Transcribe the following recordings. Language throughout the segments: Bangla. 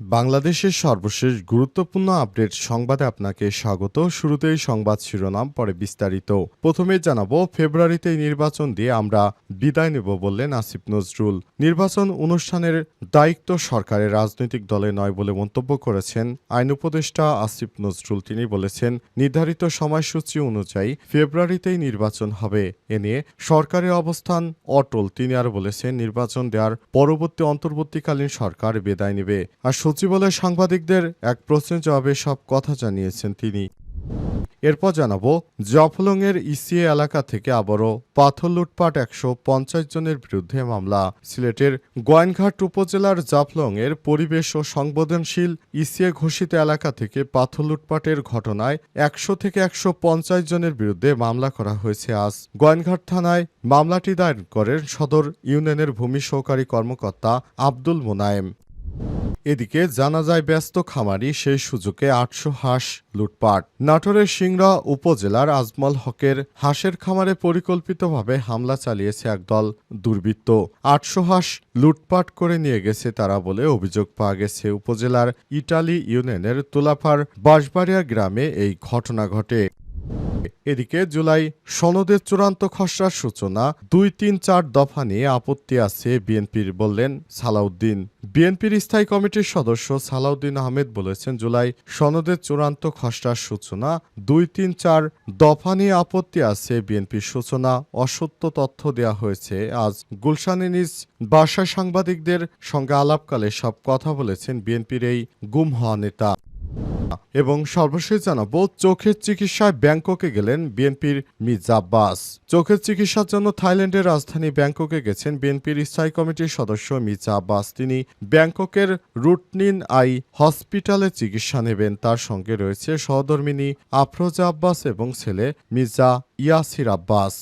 বাংলাদেশের সর্বশেষ গুরুত্বপূর্ণ আপডেট সংবাদে আপনাকে স্বাগত। শুরুতেই সংবাদ শিরোনাম, পরে বিস্তারিত। প্রথমে জানাব, ফেব্রুয়ারিতে নির্বাচন দিয়ে আমরা বিদায় নেব বললেন আসিফ নজরুল। নির্বাচন অনুষ্ঠানের দায়িত্ব সরকারের, রাজনৈতিক দলে নয় বলে মন্তব্য করেছেন আইন উপদেষ্টা আসিফ নজরুল। তিনি বলেছেন, নির্ধারিত সময়সূচি অনুযায়ী ফেব্রুয়ারিতেই নির্বাচন হবে। এ নিয়ে সরকারের অবস্থান অটল। তিনি আর বলেছেন, নির্বাচন দেওয়ার পরবর্তী অন্তর্বর্তীকালীন সরকার বিদায় নেবে। আর সচিবালয় সাংবাদিকদের এক প্রশ্নের জবাবে সব কথা জানিয়েছেন তিনি। এরপর জানাব, জফলংয়ের ইসিএ এলাকা থেকে আবারও পাথর লুটপাট একশো পঞ্চাশ জনের বিরুদ্ধে মামলা। সিলেটের গোয়াইনঘাট উপজেলার জাফলং এর পরিবেশ ও সংবেদনশীল ইসিএ ঘোষিত এলাকা থেকে পাথর লুটপাটের ঘটনায় একশো থেকে একশো পঞ্চাশ জনের বিরুদ্ধে মামলা করা হয়েছে আজ। গোয়াইনঘাট থানায় মামলাটি দায়ের করেন সদর ইউনিয়নের ভূমি সহকারী কর্মকর্তা আব্দুল মোনায়েম। এদিকে জানা যায় ব্যস্ত খামারি সেই সুযোগে আটশো হাঁস লুটপাট। নাটোরের সিংড়া উপজেলার আজমল হকের হাঁসের খামারে পরিকল্পিতভাবে হামলা চালিয়েছে একদল দুর্বৃত্ত। আটশো হাঁস লুটপাট করে নিয়ে গেছে তারা বলে অভিযোগ পাওয়া গেছে। উপজেলার ইটালি ইউনিয়নের তুলাফার বাঁশবাড়িয়া গ্রামে এই ঘটনা ঘটে। এদিকে জুলাই সনদের চূড়ান্ত খসড়ার সূচনা দুই তিন চার দফা নিয়ে আপত্তি আছে বিএনপির বললেন সালাউদ্দিন। বিএনপির স্থায়ী কমিটির সদস্য সালাউদ্দিন আহমেদ বলেছেন জুলাই সনদের চূড়ান্ত খসড়ার সূচনা দুই তিন চার দফা নিয়ে আপত্তি আছে বিএনপির সূচনা। অসত্য তথ্য দেওয়া হয়েছে। আজ গুলশানে নিজ বাসায় সাংবাদিকদের সঙ্গে আলাপকালে সব কথা বলেছেন বিএনপির এই গুম হওয়া নেতা। এবং সর্বশেষ জানাব, চোখের চিকিৎসায় ব্যাংককে গেলেন বিএনপির মির্জা আব্বাস। চোখের চিকিৎসার জন্য থাইল্যান্ডের রাজধানী ব্যাংককে গেছেন বিএনপির স্থায়ী কমিটির সদস্য মির্জা আব্বাস। তিনি ব্যাংককের রুটনিন আই হসপিটালে চিকিৎসা নেবেন। তার সঙ্গে রয়েছে সহধর্মিনী আফরোজা আব্বাস এবং ছেলে মির্জা ইয়াসির আব্বাস।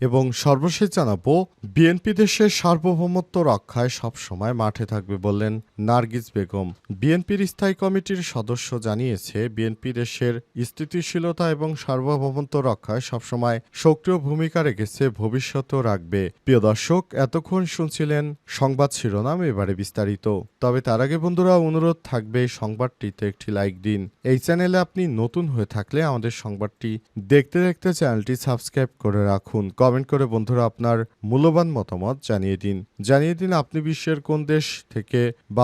এবং সর্বশেষ জানাব, বিএনপি দেশের সার্বভৌমত্ব রক্ষায় সবসময় মাঠে থাকবে বললেন নার্গিস বেগম। বিএনপির স্থায়ী কমিটির সদস্য জানিয়েছে বিএনপি দেশের স্থিতিশীলতা এবং সার্বভৌমত্ব রক্ষায় সবসময় সক্রিয় ভূমিকা রেখেছে, ভবিষ্যতেও রাখবে। প্রিয় দর্শক, এতক্ষণ শুনছিলেন সংবাদ শিরোনাম, এবারে বিস্তারিত। তবে তার আগে বন্ধুরা, অনুরোধ থাকবে সংবাদটিতে একটি লাইক দিন। এই চ্যানেলে আপনি নতুন হয়ে থাকলে আমাদের সংবাদটি দেখতে দেখতে চ্যানেলটি সাবস্ক্রাইব করে রাখুন। কমেন্ট করে বন্ধুরা আপনার মূল্যবান মতামত জানিয়ে দিন। জানিয়ে দিন আপনি বিশ্বের কোন দেশ থেকে বা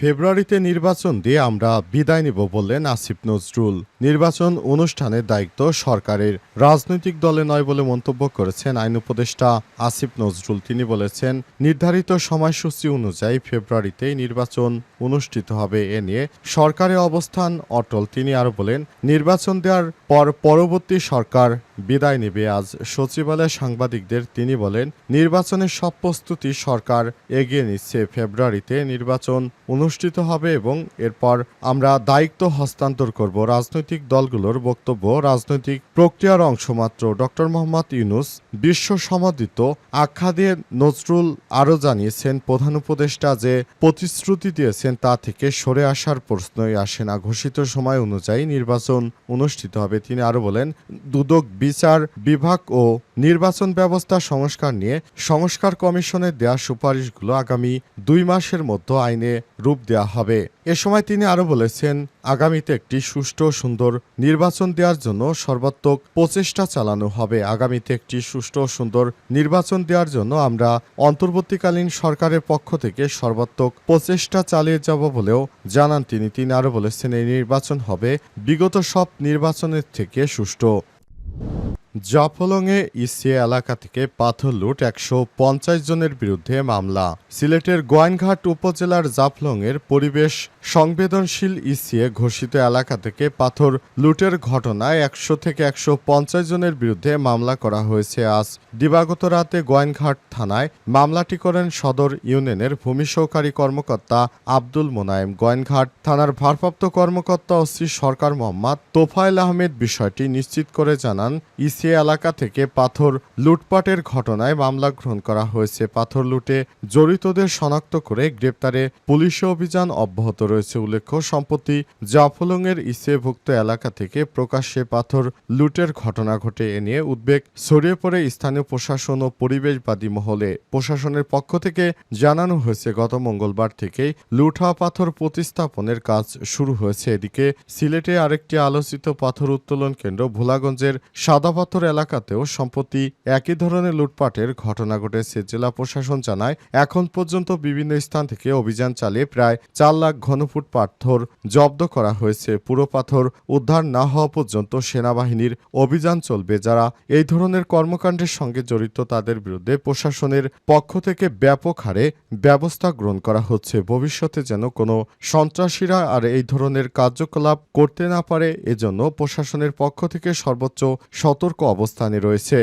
ফেব্রুয়ারিতে নির্বাচন দিয়ে আমরা বিদায় নিব বললেন আসিফ নজরুল। নির্বাচন অনুষ্ঠানের দায়িত্ব সরকারের। রাজনৈতিক দলে নয় বলে মন্তব্য করেছেন আইন উপদেষ্টা আসিফ নজরুল। তিনি বলেছেন, নির্ধারিত সময়সূচি অনুযায়ী ফেব্রুয়ারিতে নির্বাচন অনুষ্ঠিত হবে। এ নিয়ে সরকারের অবস্থান অটল। তিনি আরও বলেন, নির্বাচন দেওয়ার পর পরবর্তী সরকার বিদায় নেবে। আজ সচিবালয়ে সাংবাদিকদের তিনি বলেন, নির্বাচনের সব প্রস্তুতি সরকার এগিয়ে নিচ্ছে। ফেব্রুয়ারিতে নির্বাচন অনুষ্ঠিত হবে এবং এরপর আমরা দায়িত্ব হস্তান্তর করব রাজনৈতিক দলগুলোর বক্তব্য, রাজনৈতিক প্রক্রিয়ার অংশ মাত্র ডক্টর মোহাম্মদ ইউনুস, বিশ্ব সমাদিত আখ্যা দিয়ে নজরুল আরও জানিয়েছেন, প্রধান উপদেষ্টা যে প্রতিশ্রুতি দিয়েছেন তা থেকে সরে আসার প্রশ্নই আসে না। ঘোষিত সময় অনুযায়ী নির্বাচন অনুষ্ঠিত হবে। তিনি আরও বলেন, দুদক বিচার বিভাগ ও নির্বাচন ব্যবস্থা সংস্কার নিয়ে সংস্কার কমিশনের দেয়া সুপারিশগুলো আগামী দুই মাসের মধ্যে আইনে রূপ দেওয়া হবে। এ সময় তিনি আরও বলেছেন, আগামীতে একটি সুষ্ঠু সুন্দর নির্বাচন দেওয়ার জন্য সর্বাত্মক প্রচেষ্টা চালানো হবে। আগামীতে একটি সুষ্ঠু সুন্দর নির্বাচন দেওয়ার জন্য আমরা অন্তর্বর্তীকালীন সরকারের পক্ষ থেকে সর্বাত্মক প্রচেষ্টা চালিয়ে যাব বলেও জানান তিনি। তিনি আরও বলেছেন, এই নির্বাচন হবে বিগত সব নির্বাচনের থেকে সুষ্ঠু। জাফলংয়ে ইসিএ এলাকা থেকে পাথর লুট একশো পঞ্চাশ জনের বিরুদ্ধে মামলা। সিলেটের গোয়াইনঘাট উপজেলার জাফলংয়ের পরিবেশ সংবেদনশীল ইসিএ ঘোষিত এলাকা থেকে পাথর লুটের ঘটনায় একশো থেকে একশো পঞ্চাশ জনের বিরুদ্ধে মামলা করা হয়েছে। আজ দিবাগত রাতে গোয়েনঘাট থানায় মামলাটি করেন সদর ইউনিয়নের ভূমি সহকারী কর্মকর্তা আব্দুল মোনায়েম। গোয়েনঘাট থানার ভারপ্রাপ্ত কর্মকর্তা ওসি সরকার মোহাম্মদ তোফায়েল আহমেদ বিষয়টি নিশ্চিত করে জানান, ইসিএ এলাকা থেকে পাথর লুটপাটের ঘটনায় মামলা গ্রহণ করা হয়েছে। পাথর লুটে জড়িতদের শনাক্ত করে গ্রেপ্তারে পুলিশ অভিযান অব্যাহত রয়েছে উল্লেখ্য, সম্প্রতি জাফলংয়ের ইসিএভুক্ত এলাকা থেকে প্রকাশ্যে পাথর লুটের ঘটনা ঘটে এ নিয়ে উদ্বেগ ছড়িয়ে পড়ে স্থানীয় প্রশাসন ও পরিবেশবাদী মহলে। প্রশাসনের পক্ষ থেকে জানানো হয়েছে, গত মঙ্গলবার থেকেই হওয়া পাথর প্রতিস্থাপনের কাজ শুরু হয়েছে। এদিকে সিলেটে আরেকটি আলোচিত পাথর উত্তোলন কেন্দ্র ভোলাগঞ্জের সাদা পাথর এলাকাতেও সম্প্রতি একই ধরনের লুটপাটের ঘটনা ঘটেছে। জেলা প্রশাসন জানায়, এখন পর্যন্ত বিভিন্ন স্থান থেকে অভিযান চালিয়ে প্রায় চার লাখ ঘনফুট পাথর জব্দ করা হয়েছে। পুরো পাথর উদ্ধার না হওয়া পর্যন্ত সেনাবাহিনীর অভিযান চলবে। যারা এই ধরনের কর্মকাণ্ডের সঙ্গে জড়িত, তাদের বিরুদ্ধে প্রশাসনের পক্ষ থেকে ব্যাপক হারে ব্যবস্থা গ্রহণ করা হচ্ছে। ভবিষ্যতে যেন কোনো সন্ত্রাসীরা আর এই ধরনের কার্যকলাপ করতে না পারে, এজন্য প্রশাসনের পক্ষ থেকে সর্বোচ্চ সতর্ক অবস্থানে রয়েছে।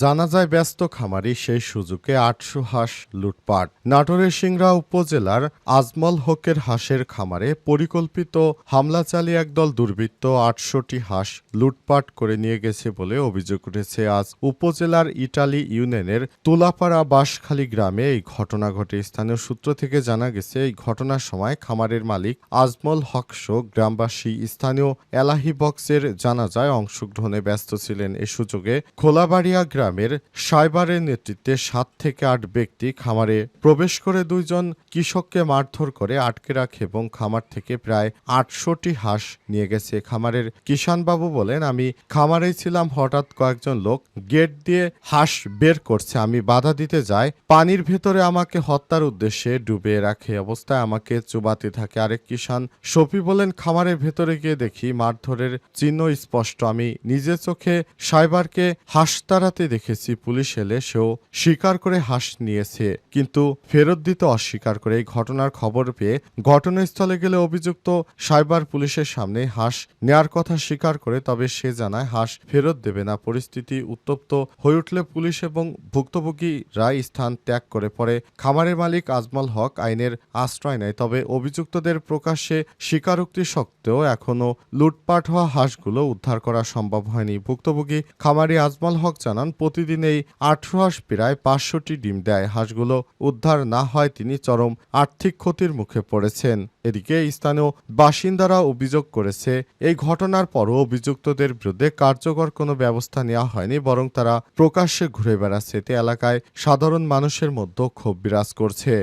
জানা যায় ব্যস্ত খামারি সেই সুযোগে আটশো হাঁস লুটপাট। নাটোরের সিংড়া উপজেলার আজমল হকের হাঁসের খামারে পরিকল্পিত হামলা চালিয়ে একদল দুর্বৃত্ত আটশোটি হাঁস লুটপাট করে নিয়ে গেছে বলে অভিযোগ উঠেছে। আজ উপজেলার ইটালি ইউনিয়নের তুলাপাড়া বাঁশখালী গ্রামে এই ঘটনা ঘটে। স্থানীয় সূত্র থেকে জানা গেছে, এই ঘটনার সময় খামারের মালিক আজমল হক সহ গ্রামবাসী স্থানীয় এলাহি বক্সের জানাজায় অংশগ্রহণে ব্যস্ত ছিলেন। এ সুযোগে খোলাবাড়িয়া গ্রামের সাইবারের নেতৃত্বে সাত থেকে আট ব্যক্তি খামারে প্রবেশ করে দুইজন কৃষককে মারধর করে আটকে রাখে এবং খামার থেকে প্রায় আটশোটি হাঁস নিয়ে গেছে। খামারের কিষানবাবু বলেন, আমি খামারেই ছিলাম, হঠাৎ কয়েকজন লোক গেট দিয়ে হাঁস বের করছে। আমি বাধা দিতে যাই, পানির ভেতরে আমাকে হত্যার উদ্দেশ্যে ডুবিয়ে রাখে। অবস্থায় আমাকে চুবাতে থাকে আরেক কিষান সফি বলেন, খামারের ভেতরে গিয়ে দেখি মারধরের চিহ্ন স্পষ্ট। আমি নিজে চোখে সাইবারকে হাঁস তাড়াতে দেখেছি পুলিশ এলে সেও স্বীকার করে হাঁস নিয়েছে। কিন্তু ফেরত দিতে অস্বীকার করে ঘটনার খবর পেয়ে ঘটনাস্থলে গেলে অভিযুক্ত সাইবার পুলিশের সামনে হাঁস নেয়ার কথা স্বীকার করে তবে সে জানায় হাঁস ফেরত দেবে না। পরিস্থিতি উত্তপ্ত হয়ে উঠলে পুলিশ এবং ভুক্তভোগীরা স্থান ত্যাগ করে পরে খামারের মালিক আজমল হক আইনের আশ্রয় নেয়। তবে অভিযুক্তদের প্রকাশ্যে স্বীকারোক্তি সত্ত্বেও এখনও লুটপাট হওয়া হাঁসগুলো উদ্ধার করা সম্ভব হয়নি। ভুক্তভোগী খামারি আজমল হক জানান প্রতিদিন এই আঠেরো হাঁস প্রায় পাঁচশোটি ডিম দেয়। হাঁসগুলো উদ্ধার না হয় তিনি চরম আর্থিক ক্ষতির মুখে পড়েছেন। এদিকে স্থানীয় বাসিন্দারা অভিযোগ করেছে, এই ঘটনার পরও অভিযুক্তদের বিরুদ্ধে কার্যকর কোনো ব্যবস্থা নেওয়া হয়নি, বরং তারা প্রকাশ্যে ঘুরে বেড়াচ্ছে। এতে এলাকায় সাধারণ মানুষের মধ্যে ক্ষোভ বিরাজ করছে।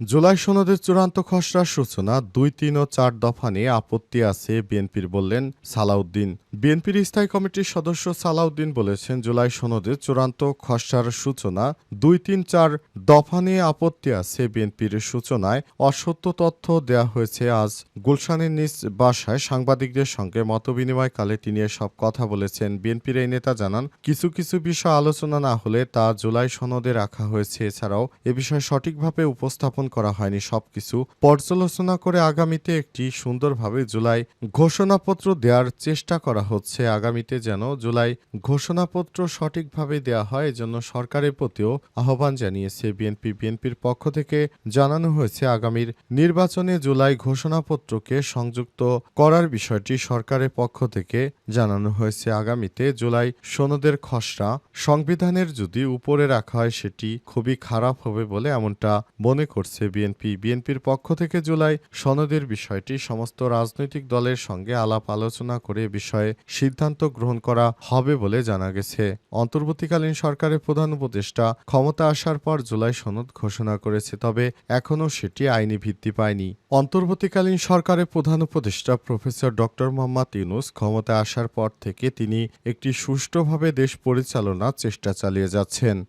জুলাই সনদের চূড়ান্ত খসড়ার সূচনা দুই, তিন ও চার দফা নিয়ে আপত্তি আছে বিএনপির বললেন সালাউদ্দিন। বিএনপির স্থায়ী কমিটির সদস্য সালাউদ্দিন বলেছেন জুলাই সনদের চূড়ান্ত খসড়ার সূচনা দুই, তিন, চার দফা নিয়ে আপত্তি আছে বিএনপির সূচনায়। অসত্য তথ্য দেয়া হয়েছে আজ। গুলশানের নিজ বাসায় সাংবাদিকদের সঙ্গে মতবিনিময়কালে তিনি এসব কথা বলেছেন। বিএনপির এই নেতা জানান, কিছু কিছু বিষয় আলোচনা না হলে তা জুলাই সনদে রাখা হয়েছে। এছাড়াও এ বিষয়ে সঠিকভাবে উপস্থাপন করা হয়নি সবকিছু। পর্যালোচনা করে আগামীতে একটি সুন্দরভাবে জুলাই ঘোষণাপত্র দেওয়ার চেষ্টা করা হচ্ছে। আগামীতে যেন জুলাই ঘোষণাপত্র সঠিকভাবে দেওয়া হয়, এজন্য সরকারের প্রতিও আহ্বান জানিয়েছে বিএনপি। বিএনপির পক্ষ থেকে জানানো হয়েছে, আগামীর নির্বাচনে জুলাই ঘোষণাপত্রকে সংযুক্ত করার বিষয়টি সরকারের পক্ষ থেকে জানানো হয়েছে। আগামীতে জুলাই সনদের খসড়া সংবিধানের যদি উপরে রাখা হয়, সেটি খুবই খারাপ হবে বলে এমনটা মনে করছে বিএনপি। বিএনপির পক্ষ থেকে জুলাই সনদের বিষয়টি সমস্ত রাজনৈতিক দলের সঙ্গে আলাপ আলোচনা করে বিষয়ে সিদ্ধান্ত গ্রহণ করা হবে বলে জানা গেছে। অন্তর্বর্তীকালীন সরকারের প্রধান উপদেষ্টা ক্ষমতা আসার পর জুলাই সনদ ঘোষণা করেছে, তবে এখনও সেটি আইনি ভিত্তি পায়নি। অন্তর্বর্তীকালীন সরকারের প্রধান উপদেষ্টা প্রফেসর ডক্টর মোহাম্মদ ইউনুস ক্ষমতায় আসার পর থেকে তিনি একটি সুষ্ঠুভাবে দেশ পরিচালনার চেষ্টা চালিয়ে যাচ্ছেন।